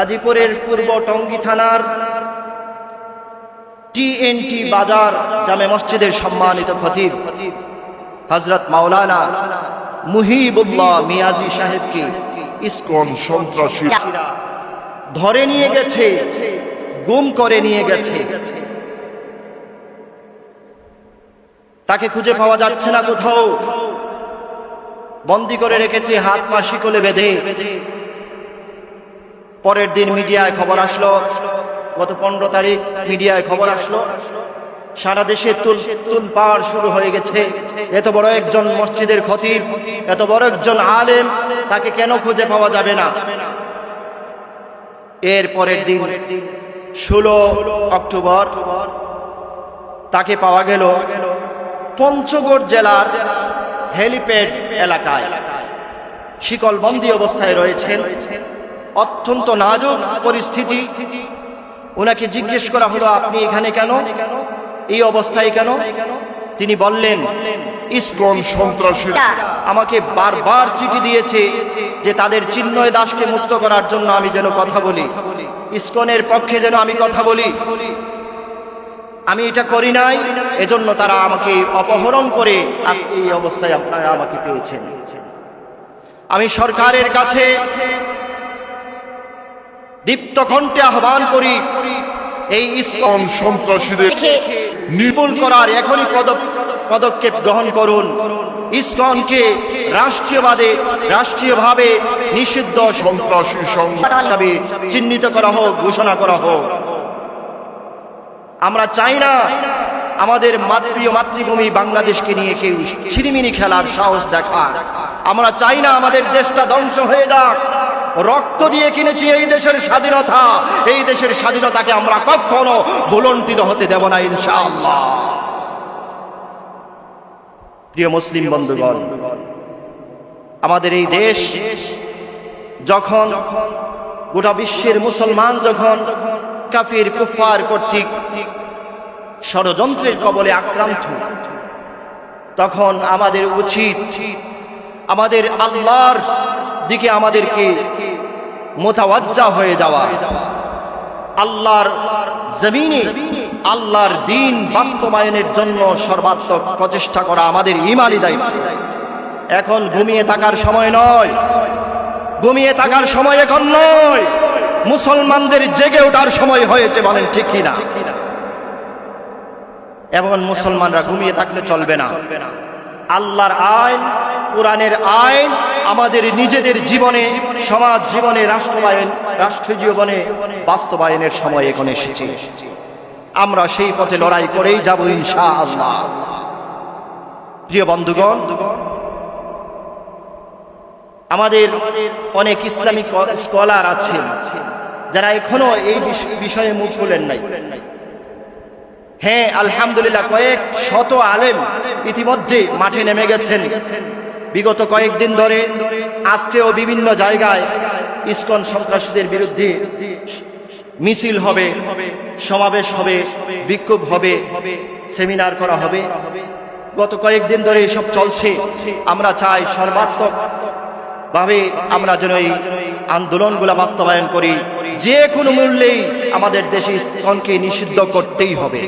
গাজীপুরের পূর্ব টঙ্গী থানার টিএনটি বাজার জামে মসজিদের সম্মানিত খতিব হজরত মাওলানা মুহিবুল্লাহ মিয়াজি সাহেবকে ইসকন সন্ত্রাসী ধরে নিয়ে গেছে গুম করে নিয়ে গেছে। তাকে খুঁজে পাওয়া যাচ্ছে না কোথাও। বন্দি করে রেখেছে হাত পা শিকলে বেঁধে। পরের দিন মিডিয়ায় খবর আসলো। গত পনেরো তারিখ মিডিয়ায় খবর আসলো। সারা দেশে তুল তুল পার শুরু হয়ে গেছে। এত বড় একজন মসজিদের খতিব, এত বড় একজন আলেম, তাকে কেন খুঁজে পাওয়া যাবে না? এর পরের দিন ষোলো অক্টোবর তাকে পাওয়া গেল পঞ্চগড় জেলার হেলিপ্যাড এলাকায়। শিকলবন্দি অবস্থায় রয়েছেন। অত্যন্ত নাজুক পরিস্থিতি। ওনাকে জিজ্ঞেস করা হলো, আপনি এখানে কেন? এই অবস্থায় কেন? তিনি বললেন, ইসকন সন্ত্রাসী আমাকে বারবার চিঠি দিয়েছে যে তাদের চিন্ময় দাসকে মুক্ত করার জন্য আমি যেন কথা বলি। ইসকনের পক্ষে যেন আমি কথা বলি। আমি এটা করি নাই, এজন্য তারা আমাকে অপহরণ করে এই অবস্থায় আপনারা আমাকে পেয়েছেন। আমি সরকারের কাছে দীপ্ত কণ্ঠে আহ্বান করি এই ইসকন সন্ত্রাসীদের নির্মূল করার এখনই পদক- পদক্ষেপ গ্রহণ করুন। ইসকনকে রাষ্ট্রীয়বাদে রাষ্ট্রীয়ভাবে নিষিদ্ধ সন্ত্রাসী সংগঠন চিহ্নিত করা হোক ঘোষণা করা হোক। আমরা চাই না আমাদের মাতৃ মাতৃভূমি বাংলাদেশকে নিয়ে কেউ ছিনিমিনি খেলার সাহস দেখা আমরা চাই না আমাদের দেশটা ধ্বংস হয়ে যাক। রক্ত দিয়ে কিনেছি এই দেশের স্বাধীনতা। এই দেশের স্বাধীনতাকে আমরা কখনো ভুলন্টিত হতে দেব না, ইনশাআল্লাহ। প্রিয় মুসলিম বন্ধুগণ, আমাদের এই দেশ যখন গোটা বিশ্বের মুসলমান যখন কাফির কুফার কর্তৃক ষড়যন্ত্রের কবলে আক্রান্ত, তখন আমাদের উচিত আমাদের আল্লাহর দিকে আমাদেরকে মোতাবাজ্জা হয়ে যাওয়া। আল্লাহর জমিনে, আল্লাহর দিন বাস্তবায়নের জন্য সর্বাত্মক প্রচেষ্টা করা আমাদের ইমানি দায়িত্ব। এখন ঘুমিয়ে থাকার সময় নয়। ঘুমিয়ে থাকার সময় এখন নয়। মুসলমানদের জেগে ওঠার সময় হয়েছে বলেন ঠিক কিনা? এবং মুসলমানরা ঘুমিয়ে থাকলে চলবে না। আল্লাহর আইন, কোরআনের আইন, আমাদের নিজেদের জীবনে, সমাজ জীবনে, রাষ্ট্রবায়ন রাষ্ট্র জীবনে, বাস্তবায়নের সময় এখন এসেছে। আমরা সেই পথে লড়াই করেই যাব ইনশা আল্লাহ প্রিয় বন্ধুগণ, আমাদের অনেক ইসলামিক স্কলার আছেন, যারা এখনও এই বিষ- বিষয়ে মুখ খুলেন নাই। হ্যাঁ আলহামদুলিল্লাহ, কয়েক শত আলেম ইতিমধ্যে মাঠে নেমে গেছেন। বিগত কয়েকদিন ধরে আজকেও বিভিন্ন জায়গায় ইসকন সন্ত্রাসীদের বিরুদ্ধে মিছিল হবে, সমাবেশ হবে, বিক্ষোভ হবে, সেমিনার করা হবে। গত কয়েকদিন ধরে এসব চলছে। আমরা চাই সর্বাত্মক ভাবে আমরা যেন এই আন্দোলনগুলো বাস্তবায়ন করি যে কোনো মূল্যেই আমাদের দেশে ইসকনকে নিষিদ্ধ করতেই হবে।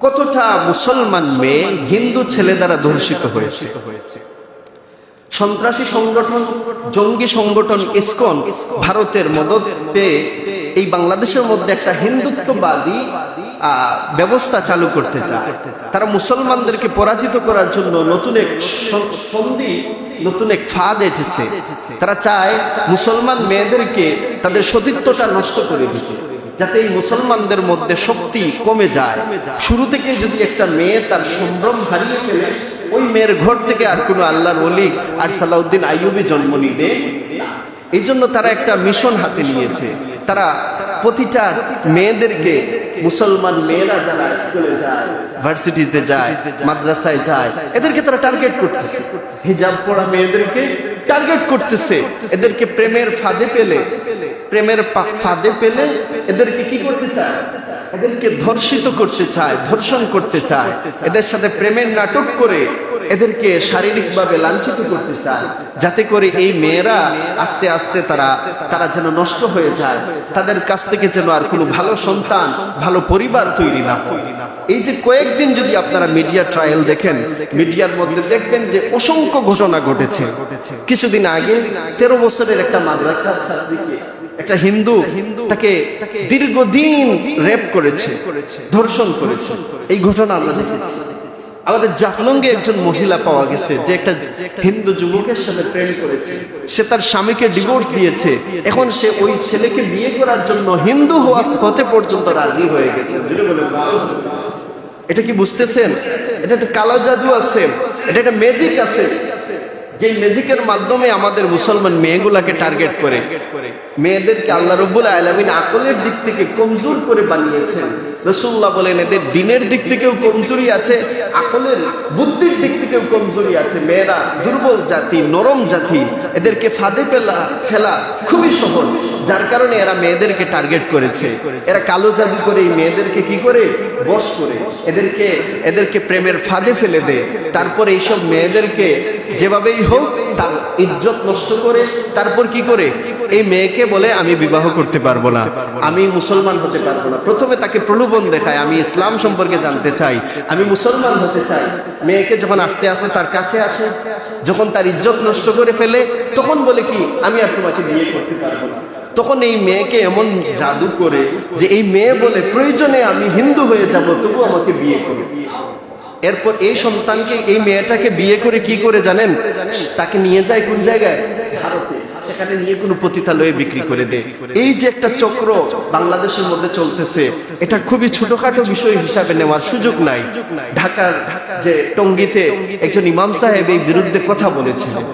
কতটা মুসলমান মেয়ে হিন্দু ছেলে দ্বারা ধর্ষিত হয়েছে? সন্ত্রাসী সংগঠন, জঙ্গি সংগঠন, ইসকন, ভারতের মদত পেয়ে এই বাংলাদেশের মধ্যে একটা হিন্দুত্ববাদী ব্যবস্থা চালু করতে চায়। তারা মুসলমানদেরকে পরাজিত করার জন্য নতুন এক সন্ধি, নতুন এক ফাঁদ এসেছে তারা চায় মুসলমান মেয়েদেরকে তাদের সতীত্বটা নষ্ট করে দিতে, যাতে এই মুসলমানদের মধ্যে শক্তি কমে যায়। শুরু থেকে যদি একটা মেয়ে তার সম্ভ্রম হারিয়ে ফেলে, ওই মেয়ের ঘর থেকে আর কোনো আল্লাহর ওলি আর সালাউদ্দিন আইয়ুবি জন্ম নিবে। এই জন্য তারা একটা মিশন হাতে নিয়েছে। তারা প্রতিটা মেয়েদেরকে মুসলমান মেয়েরা যারা স্কুলে যায় ভার্সিটিতে যায়, মাদ্রাসায় যায়, এদেরকে তারা টার্গেট করতেছে। হিজাব পড়া মেয়েদেরকে টার্গেট করতেছে। এদেরকে প্রেমের ফাঁদে পেলে, প্রেমের ফাঁদে পেলে এদেরকে কি করতে চায়? এদেরকে ধর্ষিত করতে চায়, ধর্ষণ করতে চায়। এদের সাথে প্রেমের নাটক করে এদেরকে শারীরিকভাবে লাঞ্ছিত করতে চায়। যাতে করে এই মেয়েরা আস্তে আস্তে তারা তারা যেন নষ্ট হয়ে যায়। তাদের কাছ থেকে যেন আর কোনো ভালো সন্তান, ভালো পরিবার তৈরি না এই যে কয়েকদিন যদি আপনারা মিডিয়া ট্রায়াল দেখেন, মিডিয়ার মধ্যে দেখবেন যে অসংখ্য ঘটনা ঘটেছে। কিছুদিন আগে তেরো বছরের একটা ছাত্রীকে একটা হিন্দু তাকে দীর্ঘদিন রেপ করেছে, ধর্ষণ করেছে। এই ঘটনা আমরা দেখেছি। আমাদের জাফলঙ্গে একজন মহিলা পাওয়া গেছে, যে একটা হিন্দু যুবকের সাথে প্রেম করেছে। সে তার স্বামীকে ডিভোর্স দিয়েছে। এখন সে ওই ছেলেকে বিয়ে করার জন্য হিন্দু হওয়া হতে পর্যন্ত রাজি হয়ে গেছে! এটা কি বুঝতেছেন? এটা একটা কালো জাদু আছে। এটা একটা ম্যাজিক আছে। যে ম্যাজিকের মাধ্যমে আমাদের মুসলমান মেয়েগুলাকে টার্গেট করে। মেয়েদেরকে আল্লাহ রব্বুল আলমিন আকলের দিক থেকে কমজোর করে বানিয়েছেন। রসুল্লাহ বলেন, এদের দিনের দিক থেকেও কমজোরি আছে, আকলের বুদ্ধির দিক থেকেও কমজোরি আছে। মেয়েরা দুর্বল জাতি, নরম জাতি, এদেরকে ফাঁদে ফেলা ফেলা খুবই সহজ। যার কারণে এরা মেয়েদেরকে টার্গেট করেছে। এরা কালো জাদু করে এই মেয়েদেরকে কি করে? বস করে। এদেরকে এদেরকে প্রেমের ফাঁদে ফেলে দেয়। তারপরে এইসব মেয়েদেরকে যেভাবেই হোক তার ইজ্জত নষ্ট করে, তারপর কি করে? এই মেয়েকে বলে, আমি বিবাহ করতে পারব না। আমি মুসলমান হতে পারব না। প্রথমে তাকে প্রলোভন দেখায়, আমি ইসলাম সম্পর্কে জানতে চাই। আমি মুসলমান হতে চাই। মেয়েকে যখন আস্তে আস্তে তার কাছে আসে, যখন তার ইজ্জত নষ্ট করে ফেলে, তখন বলে কি, আমি আর তোমাকে বিয়ে করতে পারব না। তখন এই মেয়েকে এমন জাদু করে যে, এই মেয়ে বলে প্রয়োজনে আমি হিন্দু হয়ে যাব তবু আমাকে বিয়ে করবে এরপর এই সন্তানকে, এই মেয়েটাকে বিয়ে করে কি করে জানেন? তাকে নিয়ে যায় কোন জায়গায়? ভারতে। সেখানে নিয়ে কোনো পতিতালয়ে বিক্রি করে দেয়। এই যে একটা চক্র বাংলাদেশের মধ্যে চলতেছে, এটা খুবই ছোটখাটো বিষয় হিসাবে নেওয়ার সুযোগ নাই। ঢাকার যে টঙ্গিতে একজন ইমাম সাহেব এই বিরুদ্ধে কথা বলেছিলেন।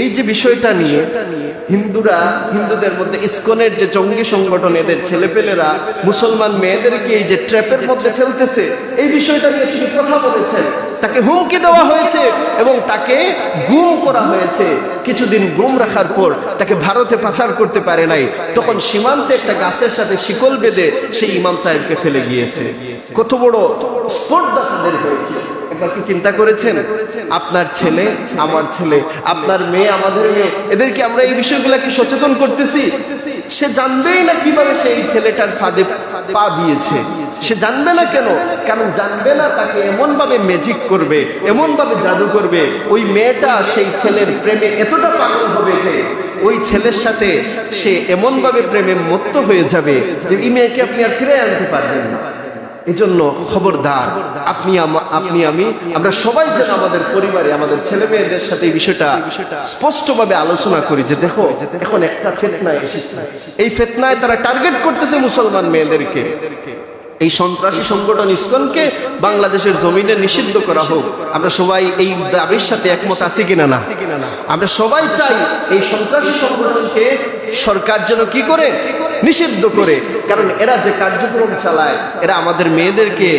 এই যে বিষয়টা নিয়ে হিন্দুরা হিন্দুদের মধ্যে ইসকনের যে জঙ্গি সংগঠন এদের ছেলেপেলেরা মুসলমান মেয়েদেরকে এই যে ট্র্যাপের মধ্যে ফেলতেছে। এই বিষয়টা নিয়ে তিনি কথা বলেছেন। তাকে হুমকি দেওয়া হয়েছে এবং তাকে গুম করা হয়েছে। কিছুদিন গুম রাখার পর তাকে ভারতে পাচার করতে পারে নাই। তখন সীমান্তে একটা গাছের সাথে শিকল বেঁধে সেই ইমাম সাহেবকে ফেলে গিয়েছে। কত বড় স্পর্ধা তাদের হয়েছে। একবার কি চিন্তা করেছেন? আপনার ছেলে আমার ছেলে আপনার মেয়ে আমাদের মেয়ে এদেরকে আমরা এই বিষয়গুলোকে সচেতন করতেছি। সে জানবেই না কীভাবে সেই ছেলেটার ফাঁদে পা দিয়েছে। সে জানবে না কেন? কারণ জানবে না তাকে এমন ভাবে ম্যাজিক করবে এমন ভাবে জাদু করবে। ওই মেয়েটা সেই ছেলের প্রেমে এতটা পাগল হবে যে ওই ছেলের সাথে সে এমন ভাবে প্রেমে মত্ত হয়ে যাবে যে এই মেয়েকে আপনি আর ফিরে আনতে পারবেন না। এজন্য খবরদার। আপনি আপনি, আমি, আমরা সবাই যেন আমাদের পরিবারে, আমাদের ছেলে মেয়েদের সাথে এই বিষয়টা স্পষ্টভাবে আলোচনা করি যে দেখো, এখন একটা ফেতনায় এসেছে। এই ফেতনায় তারা টার্গেট করতেছে মুসলমান মেয়েদেরকে। এই সন্ত্রাসী সংগঠন ইসকনকে বাংলাদেশের জমিনে নিষিদ্ধ করা হোক। আমরা সবাই এই দাবির সাথে একমত আছি কিনা না? আমরা সবাই চাই এই সন্ত্রাসী সংগঠনকে সরকার যেন কি করে নিষিদ্ধ করে। কারণ এরা যে কার্যক্রম চালায়, এরা আমাদের মেয়েদেরকে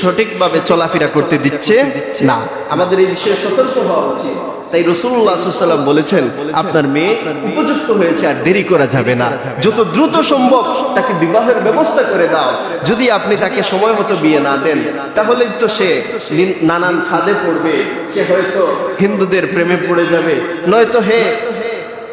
সঠিকভাবে চলাফেরা করতে দিচ্ছে না। আমাদের এই বিষয়ে সতর্ক হওয়া উচিত। তাই রসুল্লাহ সাল্লাম বলেছেন, আপনার মেয়ে উপযুক্ত হয়েছে আর দেরি করা যাবে না। যত দ্রুত সম্ভব তাকে বিবাহের ব্যবস্থা করে দাও। যদি আপনি তাকে সময় মতো বিয়ে না দেন তাহলে তো সে নানান ফাঁদে পড়বে। সে হয়তো হিন্দুদের প্রেমে পড়ে যাবে। নয়তো হে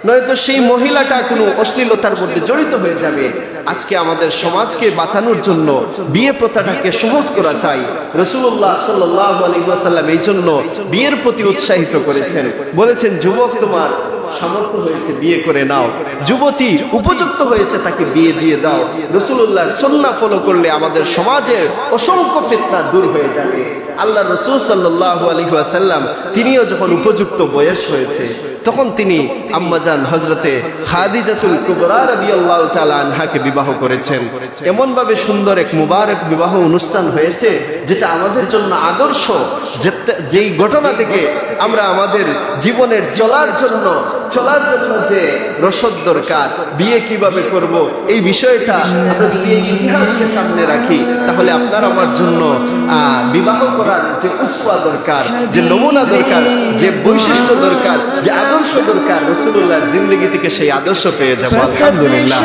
নয়তো সেই মহিলাটা কোনো অশ্লীলতার মধ্যে জড়িত হয়ে যাবে। আজকে আমাদের সমাজকে বাঁচানোর জন্য, বিয়ে প্রথাটাকে সহজ করা চাই। রসুল্লাহ সাল্লাহ আলী সাল্লাম এই জন্য বিয়ের প্রতি উৎসাহিত করেছেন। বলেছেন, যুবক তোমার সামর্থ্য হয়েছে, বিয়ে করে নাও। যুবতী উপযুক্ত হয়েছে, তাকে বিয়ে দিয়ে দাও। রসুল্লাহর সন্না ফলো করলে আমাদের সমাজের অসংখ্য ফিতনা দূর হয়ে যাবে। আল্লাহ রসুল সাল্লাহ আলহিহাসাল্লাম তিনিও যখন উপযুক্ত বয়স হয়েছে, তখন তিনি আম্মাজান হজরতে খাদিজাতুল কুবরা রাদিয়াল্লাহু তাআলা আনহাকে বিবাহ করেছেন। এমন ভাবে সুন্দর এক মুবারক বিবাহ অনুষ্ঠান হয়েছে, যেটা আমাদের জন্য আদর্শ। যেই ঘটনা থেকে আমরা আমাদের জীবনের চলার জন্য চলার জন্য যে রসদ দরকার বিয়ে কীভাবে করব এই বিষয়টা আমরা যদি এই ইতিহাসকে সামনে রাখি তাহলে আপনার আমার জন্য আহ, বিবাহ করার যে উৎসা দরকার যে নমুনা দরকার যে বৈশিষ্ট্য দরকার যে আদর্শ দরকার রসুল্লাহর জিন্দগি থেকে সেই আদর্শ পেয়ে যাব আলহামদুলিল্লাহ।